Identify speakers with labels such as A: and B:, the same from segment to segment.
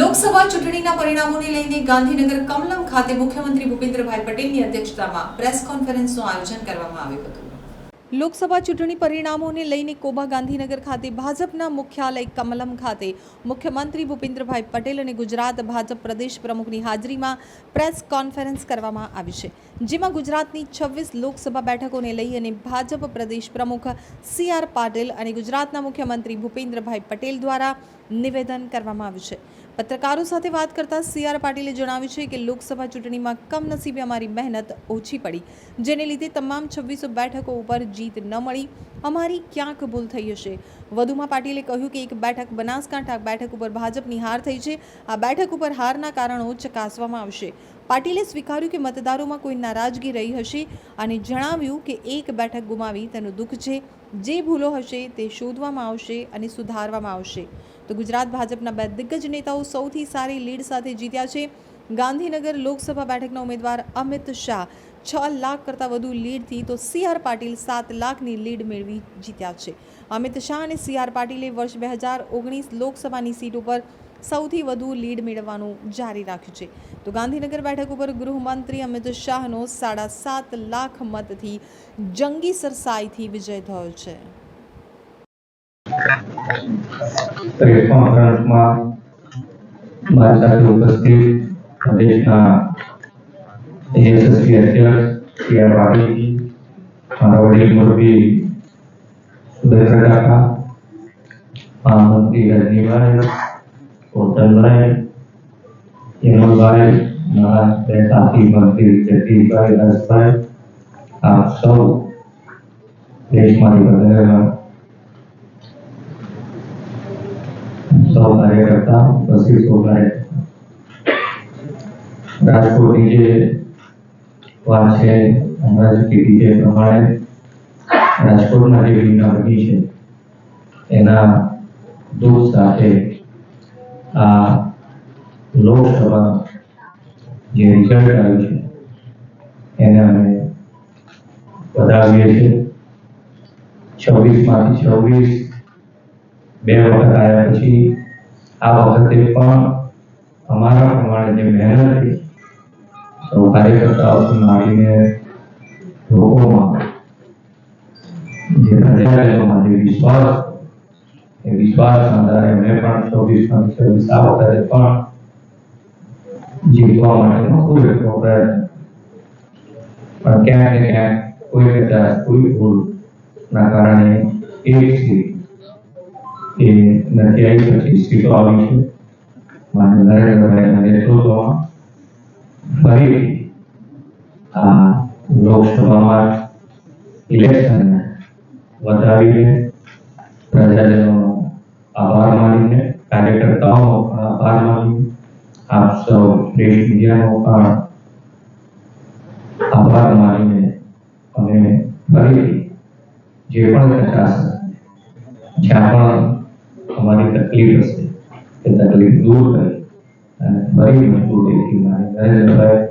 A: લોકસભા ચૂંટણીના પરિણામોને લઈને ગાંધીનગર કમલમ ખાતે મુખ્યમંત્રી ભૂપેન્દ્રભાઈ પટેલની અધ્યક્ષતામાં પ્રેસ કોન્ફરન્સનું આયોજન કરવામાં આવ્યું હતું. લોકસભા ચૂંટણી પરિણામોને લઈને કોબા ગાંધીનગર ખાતે ભાજપના મુખ્યાલય કમલમ ખાતે મુખ્યમંત્રી ભૂપેન્દ્રભાઈ પટેલ અને ગુજરાત ભાજપ પ્રદેશ પ્રમુખની હાજરીમાં પ્રેસ કોન્ફરન્સ કરવામાં આવી છે, જેમાં ગુજરાતની છવ્વીસ લોકસભા બેઠકોને લઈ અને ભાજપ પ્રદેશ પ્રમુખ સી આર પાટીલ અને ગુજરાતના મુખ્યમંત્રી ભૂપેન્દ્રભાઈ પટેલ દ્વારા નિવેદન કરવામાં આવ્યું છે. પત્રકારો સાથે વાત કરતા સી આર પાટીલે જણાવ્યું છે કે લોકસભા ચૂંટણીમાં કમનસીબે અમારી મહેનત ઓછી પડી, જેને લીધે તમામ છવ્વીસો બેઠકો ઉપર જીત ન મળી. અમારી ક્યાંક ભૂલ થઈ હશે? વધુમાં પાટીલે કહ્યું કે એક બેઠક બનાસકાંઠા બેઠક ઉપર ભાજપની હાર થઈ છે. આ બેઠક ઉપર હારના કારણો ચકાસવામાં આવશે. પાટીલે સ્વીકાર્યું કે મતદારોમાં કોઈ નારાજગી રહી હશે અને જણાવ્યું કે એક બેઠક ગુમાવી તેનું દુઃખ છે. જે ભૂલો હશે તે શોધવામાં આવશે અને સુધારવામાં આવશે. તો ગુજરાત ભાજપના બે દિગ્ગજ નેતાઓ સૌથી સારી લીડ સાથે જીત્યા છે. ગાંધીનગર લોકસભા બેઠકના ઉમેદવાર અમિત શાહ છ લાખ કરતાં વધુ લીડથી તો સી આર પાટીલ સાત લાખની લીડ મેળવી જીત્યા છે. અમિત શાહ અને સી આર પાટીલે વર્ષ બે હજાર ઓગણીસ લોકસભાની સીટ ઉપર સૌથી વધુ લીડ મેળવવાનું જારી રાખ્યું છે. તો ગાંધીનગર બેઠક ઉપર ગૃહમંત્રી અમિત શાહનો સાડા સાત લાખ મતથી જંગી સરસાઈથી વિજય થયો છે.
B: મુરબી કાકા મહામંત્રી રજનીભાઈ કોટનભાઈ હેમલભાઈ મારા સાથી મંત્રી જગદીશભાઈ હર્ષભાઈ આપ સૌ દેશમાંથી વધારેલા સૌ કાર્યકર્તા ઉપસ્થિત સૌ કાર્યકર્તા રાજકોટની જે વાત છે, હમણાં જ કીધી તે પ્રમાણે, રાજકોટના જે બની છે, એના દોષ સાથે આ લોકસભા જે રિઝલ્ટ આવ્યું છે, એને અમે વધાવીએ છીએ. છવ્વીસમાંથી છવ્વીસ, બે વખત આવ્યા પછી આ વખતે પણ અમારા પ્રમાણે જે મહેનત હતી સૌ કાર્યકર્તાઓથી માંડીને લોકોમાં, જે પ્રજાજનોમાં જે વિશ્વાસ એ વિશ્વાસના આધારે અમે પણ ચોવીસમાંથી છવ્વીસ આ વખતે પણ જીતવા માટેનો એટલો પ્રયત્ન પણ ક્યાંક ને ક્યાંક કોઈ કદાચ કોઈ ભૂલ ના કારણે એક સીટ એ નથી આવી પછી સીટો આવી છે. માન્ય નરેન્દ્રભાઈના નેતૃત્વમાં. ફરી આ લોકસભામાં ઇલેક્શન વધાવીને પ્રજાજનોનો આભાર માનીને કાર્યકર્તાઓનો આભાર માની આપ સૌ પ્રેસ મીડિયાનો પણ આભાર માનીને અમે ફરીથી જે પણ કચાશ જ્યાં પણ અમારી તકલીફ હશે, એ તકલીફ દૂર કરી અને ફરી મજબૂતીથી મારે નરેન્દ્રભાઈ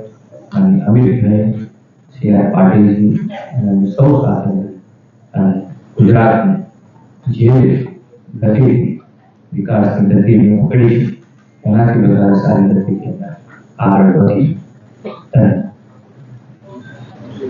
B: અને અમિતભાઈ સી આર પાટીલજી અને સૌ સાથે અને ગુજરાતને જે ગતિ विकास की गति में बड़ी कला की विकास सारी गति के अंदर आर होती है